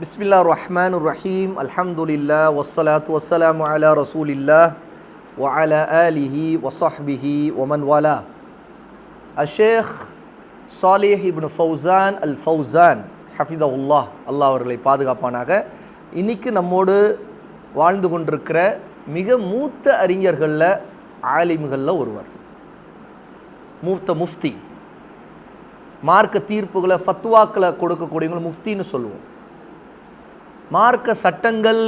பிஸ்மில்லா ரஹ்மான் ரஹீம் அல்ஹம்துலில்லா வசலாத் வசலாம் அலா ரசூல் இல்லா அல அலிஹி வசாஹ்பிஹி ஒமன் வாலா அஷேக் Salih ibn Fawzan al Fawzan Fawzan ஹஃபிதவுல்லா அல்லாஹ் அவர்களை பாதுகாப்பானாக. இன்றைக்கு நம்மோடு வாழ்ந்து கொண்டிருக்கிற மிக மூத்த அறிஞர்களில் ஆலிம்களில் ஒருவர். மூத்த முஃப்தி. மார்க்க தீர்ப்புகளை ஃபத்வாக்களை கொடுக்கக்கூடியவங்களை முஃப்தின்னு சொல்லுவோம். மார்க்க சட்டங்கள்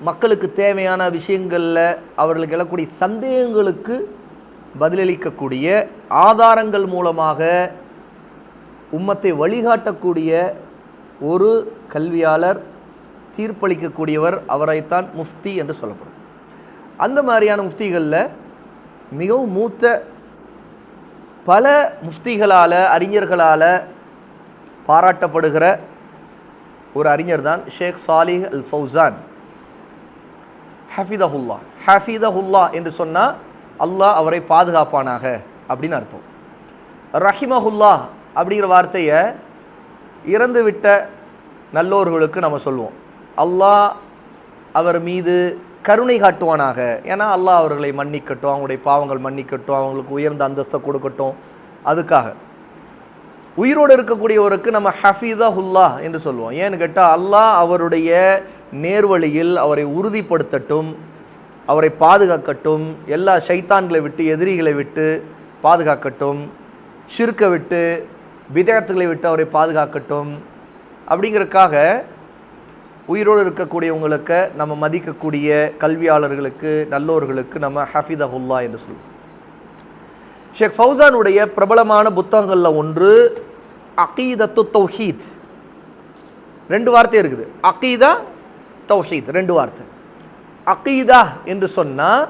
மக்களுக்கு தேவையான விஷயங்களில் அவர்களுக்கு எழக்கூடிய சந்தேகங்களுக்கு பதிலளிக்கக்கூடிய ஆதாரங்கள் மூலமாக உம்மத்தை வழிகாட்டக்கூடிய ஒரு கல்வியாளர் தீர்ப்பளிக்கக்கூடியவர் அவரைத்தான் முஃப்தி என்று சொல்லப்படும். அந்த மாதிரியான முஃப்திகளில் மிகவும் மூத்த பல முஃப்திகளால் அறிஞர்களால் பாராட்டப்படுகிற ஒரு அறிஞர் தான் ஷேக் சாலிஹ் அல் ஃபௌசான் ஹஃபிதஹுல்லா. ஹஃபிதஹுல்லா என்று சொன்னால் அல்லாஹ் அவரை பாதுகாப்பானாக அப்படின்னு அர்த்தம். ரஹிமஹுல்லா அப்படிங்கிற வார்த்தையை இறந்துவிட்ட நல்லோர்களுக்கு நம்ம சொல்லுவோம். அல்லாஹ் அவர் மீது கருணை காட்டுவானாக. ஏன்னா அல்லாஹ் அவர்களை மன்னிக்கட்டும் அவங்களுடைய பாவங்கள் மன்னிக்கட்டும் அவங்களுக்கு உயர்ந்த அந்தஸ்தை கொடுக்கட்டும் அதுக்காக. உயிரோடு இருக்கக்கூடியவருக்கு நம்ம ஹஃபீதஹுல்லா என்று சொல்லுவோம். ஏன்னு கேட்டால் அல்லாஹ் அவருடைய நேர்வழியில் அவரை உறுதிப்படுத்தட்டும் அவரை பாதுகாக்கட்டும் எல்லா சைத்தான்களை விட்டு எதிரிகளை விட்டு பாதுகாக்கட்டும் ஷிர்க்கை விட்டு விதேகத்துகளை விட்டு அவரை பாதுகாக்கட்டும். அப்படிங்கிறதுக்காக உயிரோடு இருக்கக்கூடியவங்களுக்கு நம்ம மதிக்கக்கூடிய கல்வியாளர்களுக்கு நல்லோர்களுக்கு நம்ம ஹஃபிதஹுல்லா என்று சொல்லுவோம். ஷேக் ஃபவுசானுடைய பிரபலமான புத்தகங்களில் ஒன்று அகீதத்து தௌஹீத். ரெண்டு வார்த்தை இருக்குது. அகீதா தௌஹீத். ரெண்டு வார்த்தை. அகீதா என்று சொன்னால்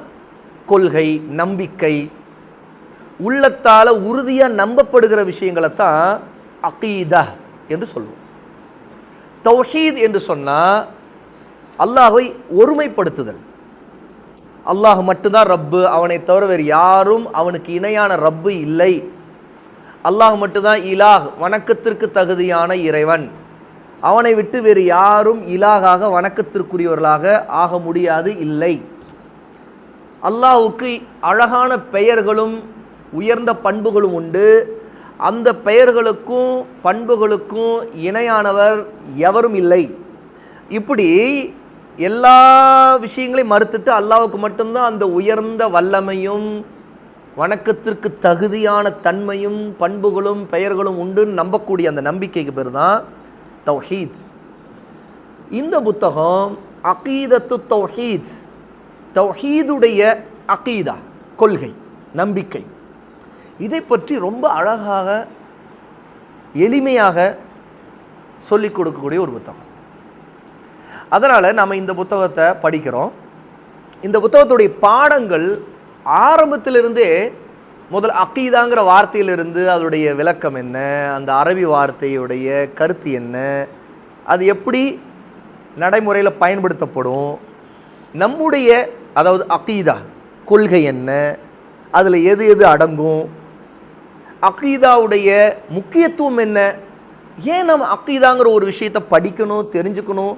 கொள்கை நம்பிக்கை உள்ளத்தால் உறுதியாக நம்பப்படுகிற விஷயங்களை தான் அகீதா என்று சொல்லுவோம். தௌஹீத் என்று சொன்னால் அல்லாஹை ஒருமைப்படுத்துதல். அல்லாஹ் மட்டும்தான் ரப்பு அவனை தவிர வேறு யாரும் அவனுக்கு இணையான ரப்பு இல்லை. அல்லாஹ் மட்டும்தான் இலாஹ் வணக்கத்திற்கு தகுதியான இறைவன். அவனை விட்டு வேறு யாரும் இலாகாக வணக்கத்திற்குரியவர்களாக ஆக முடியாது இல்லை. அல்லாஹுக்கு அழகான பெயர்களும் உயர்ந்த பண்புகளும் உண்டு. அந்த பெயர்களுக்கும் பண்புகளுக்கும் இணையானவர் எவரும் இல்லை. இப்படி எல்லா விஷயங்களையும் மறுத்துட்டு அல்லாவுக்கு மட்டும்தான் அந்த உயர்ந்த வல்லமையும் வணக்கத்திற்கு தகுதியான தன்மையும் பண்புகளும் பெயர்களும் உண்டுன்னு நம்பக்கூடிய அந்த நம்பிக்கைக்கு பேர் தான் தௌஹீத். இந்த புத்தகம் அகீதத்து தௌஹீத் தௌஹீதுடைய அகீதா கொள்கை நம்பிக்கை. இதை பற்றி ரொம்ப அழகாக எளிமையாக சொல்லிக் கொடுக்கக்கூடிய ஒரு புத்தகம். அதனால் நம்ம இந்த புத்தகத்தை படிக்கிறோம். இந்த புத்தகத்துடைய பாடங்கள் ஆரம்பத்திலிருந்தே முதல் அக்கீதாங்கிற வார்த்தையிலிருந்து அதனுடைய விளக்கம் என்ன அந்த அரபி வார்த்தையுடைய கருத்து என்ன அது எப்படி நடைமுறையில் பயன்படுத்தப்படும் நம்முடைய அதாவது அக்கீதா கொள்கை என்ன அதில் எது எது அடங்கும் அக்கீதாவுடைய முக்கியத்துவம் என்ன ஏன் நம்ம அக்கீதாங்கிற ஒரு விஷயத்தை படிக்கணும் தெரிஞ்சுக்கணும்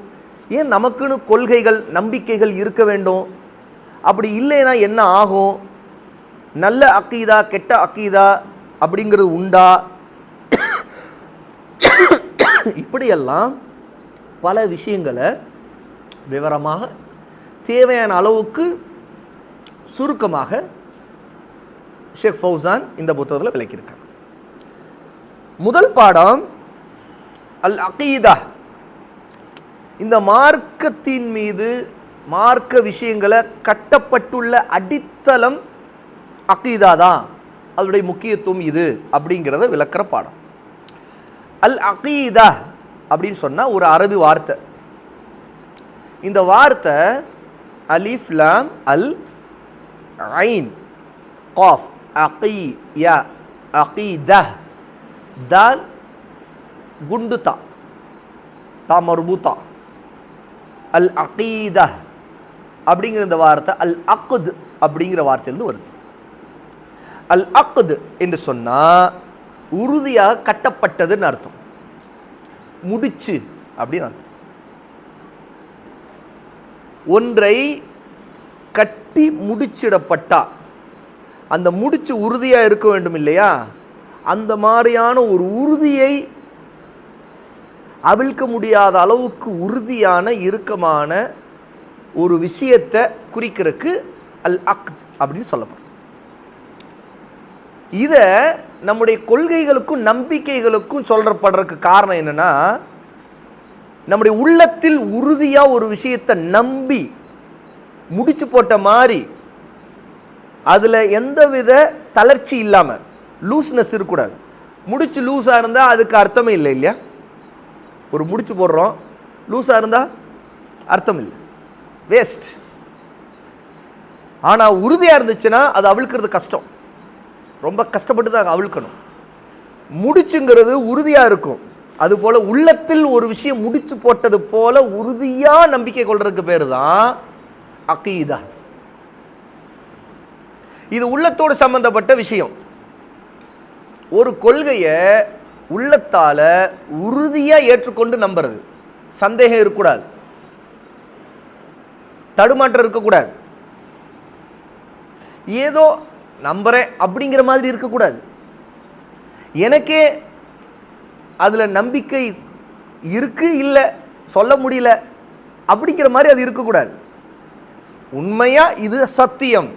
ஏன் நமக்குன்னு கொள்கைகள் நம்பிக்கைகள் இருக்க வேண்டும்? அப்படி இல்லைன்னா என்ன ஆகும்? நல்ல அக்கீதா கெட்ட அக்கீதா அப்படிங்கிறது உண்டா? இப்படியெல்லாம் பல விஷயங்களை விவரமாக தேவையான அளவுக்கு சுருக்கமாக ஷேக் ஃபௌசான் இந்த புத்தகத்தில் விளக்கியிருக்காங்க. முதல் பாடம் அல் அகீதா இந்த மார்க்கத்தின் மீது மார்க்க விஷயங்களை கட்டப்பட்டுள்ள அடித்தளம் அக்கீதா தான். அதனுடைய முக்கியத்துவம் இது அப்படிங்கிறத விளக்கிற பாடம். அல் அகீதா அப்படின்னு சொன்னால் ஒரு அரபி வார்த்தை. இந்த வார்த்தை அலிஃப் லாம் அல் ஐன் காஃப் அகீ யா அகீதா தால் குண்டு தா தா மர்பூத்தா அல் அகீதா அப்படிங்கிற இந்த வார்த்தை அல் அக்குத் அப்படிங்கிற வார்த்தையிலிருந்து வருது. அல் அக்குத் என்று சொன்னால் உறுதியாக கட்டப்பட்டதுன்னு அர்த்தம். முடிச்சு அப்படின்னு அர்த்தம். ஒன்றை கட்டி முடிச்சிடப்பட்டா அந்த முடிச்சு உறுதியாக இருக்க வேண்டும் இல்லையா? அந்த மாதிரியான ஒரு உறுதியை அவிழ்க்க முடியாத அளவுக்கு உறுதியான இறுக்கமான ஒரு விஷயத்தை குறிக்கிறதுக்கு அல் அக்த் அப்படின்னு சொல்லப்படும். இதை நம்முடைய கொள்கைகளுக்கும் நம்பிக்கைகளுக்கும் சொல்கிறப்படுறதுக்கு காரணம் என்னன்னா நம்முடைய உள்ளத்தில் உறுதியாக ஒரு விஷயத்தை நம்பி முடிச்சு போட்ட மாதிரி அதில் எந்தவித தளர்ச்சி இல்லாமல் லூஸ்னஸ் இருக்கக்கூடாது. முடிச்சு லூஸாக இருந்தால் அதுக்கு அர்த்தமே இல்லை இல்லையா? ஒரு முடிச்சு போடுறோம். லூஸாக இருந்தால் அர்த்தம் இல்லை வேஸ்ட் ஆனால் உறுதியாக இருந்துச்சுன்னா அது அவிழ்க்கிறது கஷ்டம். ரொம்ப கஷ்டப்பட்டு தான் அவிழ்க்கணும். முடிச்சுங்கிறது உறுதியாக இருக்கும். அதுபோல் உள்ளத்தில் ஒரு விஷயம் முடிச்சு போட்டது போல உறுதியாக நம்பிக்கை கொள்றதுக்கு பேர் தான் அக்கீதா இது உள்ளத்தோடு சம்பந்தப்பட்ட விஷயம். ஒரு கொள்கையை உள்ளத்தால் உறுதியாக ஏற்றுக்கொண்டு நம்புறது. சந்தேகம் இருக்கக்கூடாது. தடுமாற்றம் இருக்கக்கூடாது. ஏதோ நம்புறேன் அப்படிங்கிற மாதிரி இருக்கக்கூடாது. எனக்கே அதில் நம்பிக்கை இருக்கு இல்லை சொல்ல முடியல அப்படிங்கிற மாதிரி அது இருக்கக்கூடாது. உண்மையாக இது சத்தியம்.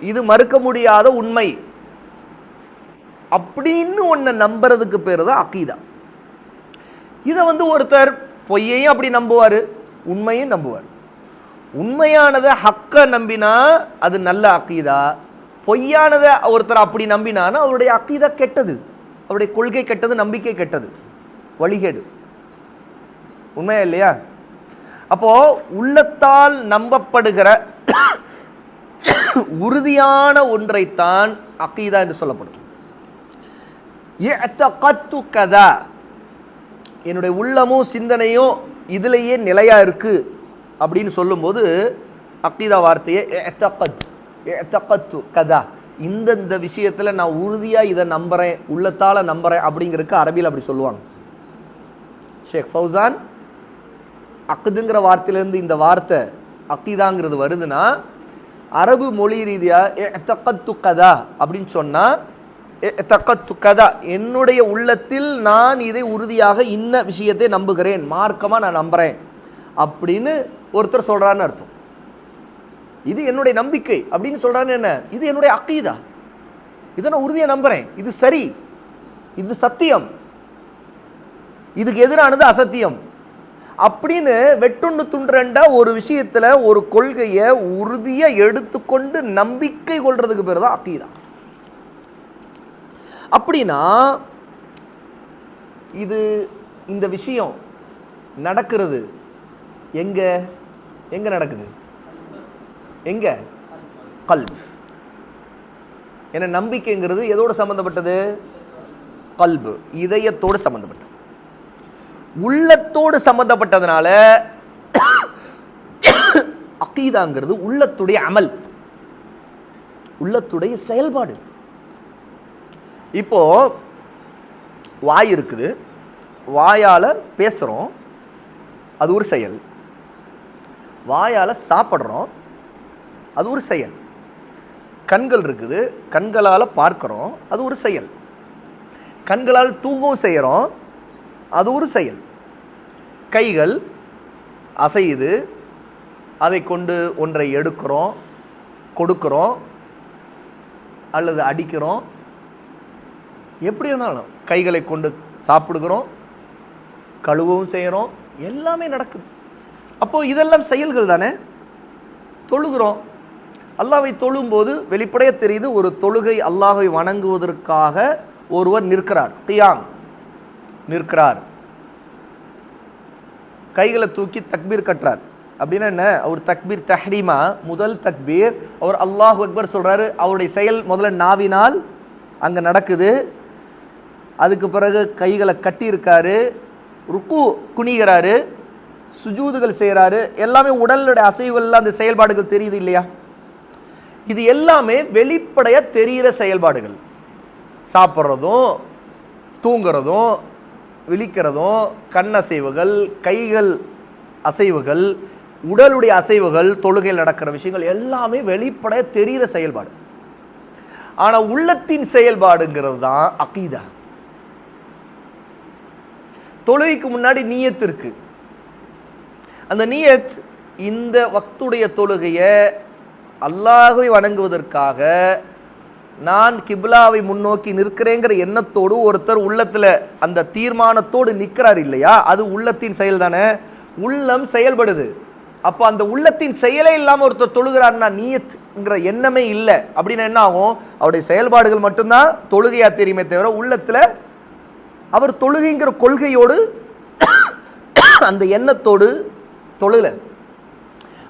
இது மறுக்க முடியாத உண்மை. அப்படின்னு ஒன்றை நம்புறதுக்கு பேர் தான் அக்கீதா இதை வந்து ஒருத்தர் பொய்யையும் அப்படி நம்புவார் உண்மையும் நம்புவார். உண்மையானதை ஹக்கை நம்பினா அது நல்ல அக்கீதா பொய்யானதை ஒருத்தர் அப்படி நம்பினானா அவருடைய அக்கீதா கெட்டது. அவருடைய கொள்கை கெட்டது நம்பிக்கை கெட்டது. வழிகேடு. உண்மையா இல்லையா? அப்போ உள்ளத்தால் நம்பப்படுகிற உறுதியான ஒன்றைத்தான் அக்கீதா என்று சொல்லப்படும். இஅ்தகத்து கதா. என்னுடைய உள்ளமும் சிந்தனையும் இதுலேயே நிலையாக இருக்குது அப்படின்னு சொல்லும்போது அக்கீதா வார்த்தையை இஅ்தகத் இஅ்தகத்து கதா. இந்தந்த விஷயத்தில் நான் உறுதியாக இதை நம்புகிறேன் உள்ளத்தால் நம்புகிறேன் அப்படிங்கிறதுக்கு அரபியில் அப்படி சொல்லுவாங்க. ஷேக் ஃபௌசான் அக்குதுங்கிற வார்த்தையிலேருந்து இந்த வார்த்தை அக்கீதாங்கிறது வருதுன்னா அரபு மொழி ரீதியாக தக்கத்து கதா அப்படின்னு சொன்னால் தக்கத்து கதா. என்னுடைய உள்ளத்தில் நான் இதை உறுதியாக இன்ன விஷயத்தை நம்புகிறேன். மார்க்கமாக நான் நம்புகிறேன் அப்படின்னு ஒருத்தர் சொல்கிறான்னு அர்த்தம். இது என்னுடைய நம்பிக்கை. அப்படின்னு சொல்கிறான்னு என்ன? இது என்னுடைய அக்கீதா இதை நான் உறுதியாக நம்புகிறேன் இது சரி. இது சத்தியம். இதுக்கு எதிரானது அசத்தியம். அப்படின்னு வெட்டுண்டு துண்டா ஒரு விஷயத்தில் ஒரு கொள்கையை உறுதியாக எடுத்துக்கொண்டு நம்பிக்கை கொள்றதுக்கு பேர் தான் அக்கீதா அப்படின்னா இது இந்த விஷயம் நடக்கிறது எங்க? எங்க நடக்குது? எங்க? கல்ப். ஏன்னா நம்பிக்கைங்கிறது எதோடு சம்மந்தப்பட்டது கல்பு. இதயத்தோடு சம்மந்தப்பட்டது உள்ளத்தோடு சம்மந்தப்பட்டதுனால அக்கீதாங்கிறது உள்ளத்துடைய அமல். உள்ளத்துடைய செயல்பாடு. இப்போது வாய் இருக்குது. வாயால் பேசுகிறோம் அது ஒரு செயல். வாயால் சாப்பிட்றோம். அது ஒரு செயல். கண்கள் இருக்குது. கண்களால் பார்க்குறோம். அது ஒரு செயல். கண்களால் தூங்கவும் செய்கிறோம். அது ஒரு செயல். கைகள் அசையுது. அதை கொண்டு ஒன்றை எடுக்கிறோம் கொடுக்குறோம் அல்லது அடிக்கிறோம். எப்படி வேணாலும் கைகளை கொண்டு சாப்பிடுகிறோம் கழுவவும் செய்கிறோம் எல்லாமே நடக்குது. அப்போது இதெல்லாம் செயல்கள் தானே? தொழுகிறோம். அல்லாவை தொழும்போது வெளிப்படையாக தெரியுது ஒரு தொழுகை அல்லாஹை வணங்குவதற்காக ஒருவர் நிற்கிறார். கியாம். நிற்கிறார். கைகளை தூக்கி தக்பீர் கட்டுறார். அப்படின்னா என்ன? அவர் தக்பீர் தஹ்ரீமா முதல் தக்பீர். அவர் அல்லாஹ் அக்பர் சொல்கிறாரு அவருடைய செயல் முதல்ல நாவினால் அங்கே நடக்குது. அதுக்கு பிறகு கைகளை கட்டியிருக்காரு ருக்கு குனிகிறாரு சுஜூதுகள் செய்கிறாரு எல்லாமே உடலுடைய அசைவுகள் அந்த செயல்பாடுகள் தெரியுது இல்லையா? இது எல்லாமே வெளிப்படையாக தெரிகிற செயல்பாடுகள். சாப்பிட்றதும் தூங்குறதும் விழிக்கிறதும் கண் அசைவுகள் கைகள் அசைவுகள் உடலுடைய அசைவுகள் தொழுகையில் நடக்கிற விஷயங்கள் எல்லாமே வெளிப்படையாக தெரிகிற செயல்பாடு. ஆனால் உள்ளத்தின் செயல்பாடுங்கிறது தான் அகீதா. தொழுகைக்கு முன்னாடி நீயத் இருக்கு. அந்த நீயத் இந்த வக்துடைய தொழுகையை அல்லாஹை வணங்குவதற்காக நான் கிப்லாவை முன்னோக்கி நிற்கிறேங்கிற எண்ணத்தோடு ஒருத்தர் உள்ளத்தில் அந்த தீர்மானத்தோடு நிற்கிறார் இல்லையா? அது உள்ளத்தின் செயல் தானே உள்ளம் செயல்படுது. அப்போ அந்த உள்ளத்தின் செயலே இல்லாமல் ஒருத்தர் தொழுகிறார்னா நீயத்ங்கிற எண்ணமே இல்லை. அப்படின்னா என்ன ஆகும்? அவருடைய செயல்பாடுகள் மட்டும்தான் தொழுகையாக தெரியுமே தவிர உள்ளத்தில் அவர் தொழுகைங்கிற கொள்கையோடு அந்த எண்ணத்தோடு தொழுகல.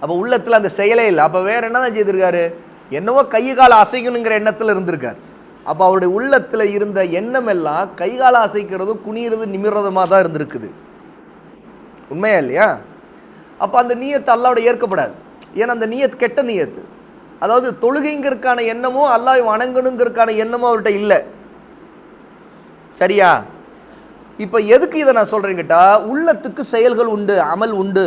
அப்போ உள்ளத்தில் அந்த செயலே இல்லை. அப்போ வேற என்ன தான் செய்திருக்காரு? என்னவோ கை கால அசைக்கணுங்கிற எண்ணத்தில் இருந்திருக்கார். அப்போ அவருடைய உள்ளத்தில் இருந்த எண்ணம் எல்லாம் கை கால அசைக்கிறதும் குனிகிறது நிமிர்றதுமாக தான் இருந்திருக்குது. உண்மையா இல்லையா? அப்போ அந்த நீயத்து அல்லாவோட ஏற்கப்படாது. ஏன்னா அந்த நீயத் கெட்ட நீயத்து. அதாவது தொழுகைங்கிறதுக்கான எண்ணமும் அல்லாவை வணங்கணுங்கிறதுக்கான எண்ணமும் அவர்கிட்ட இல்லை. சரியா? இப்போ எதுக்கு இதை நான் சொல்கிறேன் கேட்டால் உள்ளத்துக்கு செயல்கள் உண்டு அமல் உண்டு.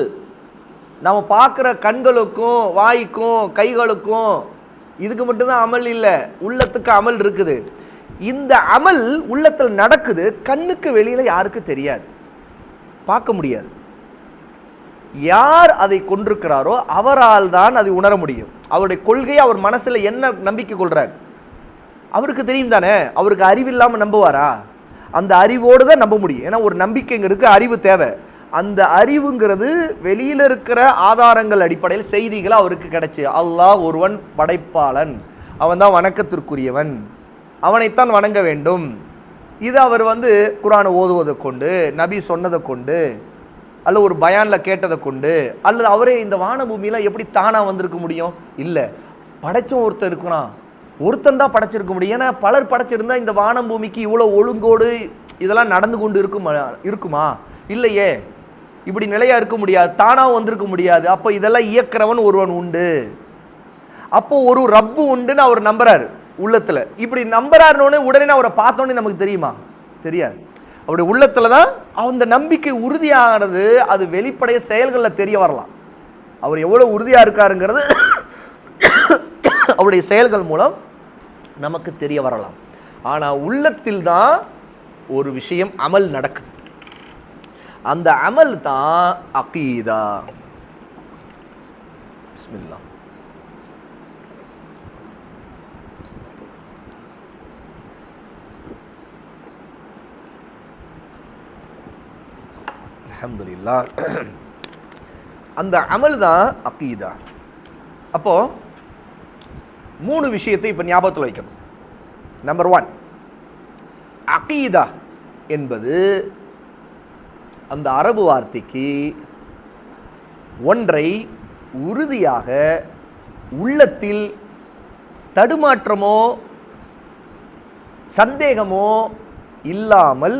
நம்ம பார்க்குற கண்களுக்கும் வாய்க்கும் கைகளுக்கும் இதுக்கு மட்டும்தான் அமல் இல்லை உள்ளத்துக்கு அமல் இருக்குது. இந்த அமல் உள்ளத்தில் நடக்குது கண்ணுக்கு வெளியில் யாருக்கு தெரியாது. பார்க்க முடியாது. யார் அதை கொண்டிருக்கிறாரோ அவரால் தான் அதை உணர முடியும். அவருடைய கொள்கையை அவர் மனசில் என்ன நம்பிக்கை கொள்கிறார் அவருக்கு தெரியும் தானே? அவருக்கு அறிவில்லாமல் நம்புவாரா? அந்த அறிவோடு தான் நம்ப முடியும். ஏன்னா ஒரு நம்பிக்கைங்கிறதுக்கு அறிவு தேவை. அந்த அறிவுங்கிறது வெளியில் இருக்கிற ஆதாரங்கள் அடிப்படையில் செய்திகள் அவருக்கு கிடைச்சி. அல்லாஹ் ஒருவன் படைப்பாளன். அவன் தான் வணக்கத்திற்குரியவன். அவனைத்தான் வணங்க வேண்டும். இது அவர் வந்து குரானை ஓதுவதை கொண்டு நபி சொன்னதை கொண்டு அல்ல ஒரு பயானில் கேட்டதை கொண்டு அல்லது அவரே இந்த வானபூமியில் எப்படி தானாக வந்திருக்க முடியும்? இல்லை. படைச்சும் ஒருத்தன் இருக்கணும் ஒருத்தன் தான் படைச்சிருக்க முடியும். ஏன்னா பலர் படைச்சிருந்தா இந்த வானம் பூமிக்கு இவ்வளோ ஒழுங்கோடு இதெல்லாம் நடந்து கொண்டு இருக்குமா இருக்குமா? இல்லையே. இப்படி நிலையாக இருக்க முடியாது. தானாக வந்திருக்க முடியாது. அப்போ இதெல்லாம் இயக்கிறவன் ஒருவன் உண்டு. அப்போது ஒரு ரப்பு உண்டுன்னு அவர் நம்புறாரு உள்ளத்தில். இப்படி நம்புறாருனோடனே உடனே அவரை பார்த்தோன்னே நமக்கு தெரியுமா? தெரியாது. அவருடைய உள்ளத்தில் தான் அந்த நம்பிக்கை உறுதியானது அது வெளிப்படைய செயல்களில் தெரிய வரலாம். அவர் எவ்வளோ உறுதியாக இருக்காருங்கிறது அவருடைய செயல்கள் மூலம் நமக்கு தெரிய வரலாம். ஆனா உள்ளத்தில் தான் ஒரு விஷயம் அமல் நடக்குது. அந்த அமல் தான் அகீதா. பிஸ்மில்லா. அந்த அமல் தான் அகீதா. அப்போ மூணு விஷயத்தை இப்போ ஞாபகத்தில் வைக்கணும். நம்பர் ஒன் அகீதா என்பது அந்த அரபு வார்த்தைக்கு ஒன்றை உறுதியாக உள்ளத்தில் தடுமாற்றமோ சந்தேகமோ இல்லாமல்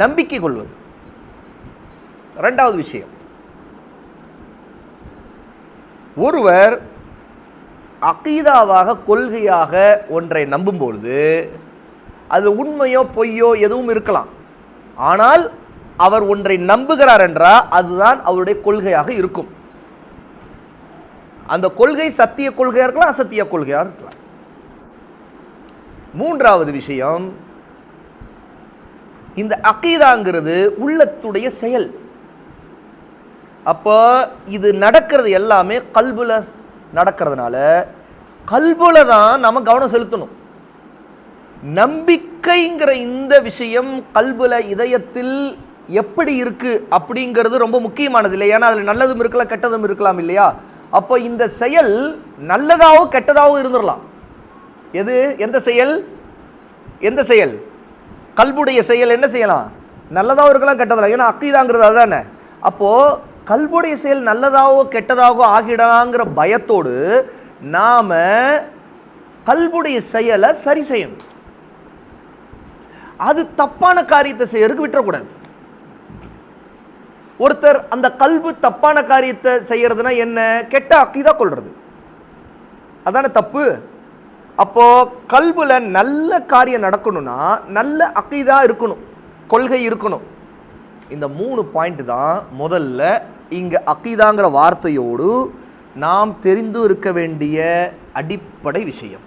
நம்பிக்கை கொள்வது. ரெண்டாவது விஷயம் ஒருவர் அகீதாவாக கொள்கையாக ஒன்றை நம்பும்பொழுது அது உண்மையோ பொய்யோ எதுவும் இருக்கலாம். ஆனால் அவர் ஒன்றை நம்புகிறார் என்றால் அதுதான் அவருடைய கொள்கையாக இருக்கும். அந்த கொள்கை சத்திய கொள்கையாக இருக்கலாம் அசத்திய கொள்கையாக இருக்கலாம். மூன்றாவது விஷயம் இந்த அகீதாங்கிறது உள்ளத்துடைய செயல். அப்போ இது நடக்கிறது எல்லாமே கல்புல நடக்கிறதுனால கல்புல தான் நம்ம கவனம் செலுத்தணும். நம்பிக்கைங்கிற இந்த விஷயம் கல்புல இதயத்தில் எப்படி இருக்கு அப்படிங்கிறது ரொம்ப முக்கியமானது இல்லை ஏன்னா அதில் நல்லதும் இருக்கலாம் கெட்டதும் இருக்கலாம் இல்லையா? அப்போ இந்த செயல் நல்லதாகவும் கெட்டதாகவும் இருந்துடலாம் எது? எந்த செயல்? எந்த செயல்? கல்புடைய செயல் என்ன செய்யலாம்? நல்லதாகவும் இருக்கலாம் கெட்டதாக ஏன்னா அக்கீதாங்கிறது அதுதானே அப்போது கல்புடைய செயல் நல்லதாகவோ கெட்டதாகவோ ஆகிடலாங்கிற பயத்தோடு நாம் கல்புடைய செயலை சரி செய்யணும். அது தப்பான காரியத்தை செய்யறதுக்கு விட்டுறக்கூடாது. ஒருத்தர் அந்த கல்பு தப்பான காரியத்தை செய்யறதுனா என்ன? கெட்ட அக்கிதா கொள்றது. அதானே தப்பு? அப்போ கல்புல நல்ல காரியம் நடக்கணும்னா நல்ல அக்கீதா இருக்கணும். கொள்கை இருக்கணும். இந்த மூணு பாயிண்ட் தான் முதல்ல இங்கே அக்கீதாங்கிற வார்த்தையோடு நாம் தெரிந்து இருக்க வேண்டிய அடிப்படை விஷயம்.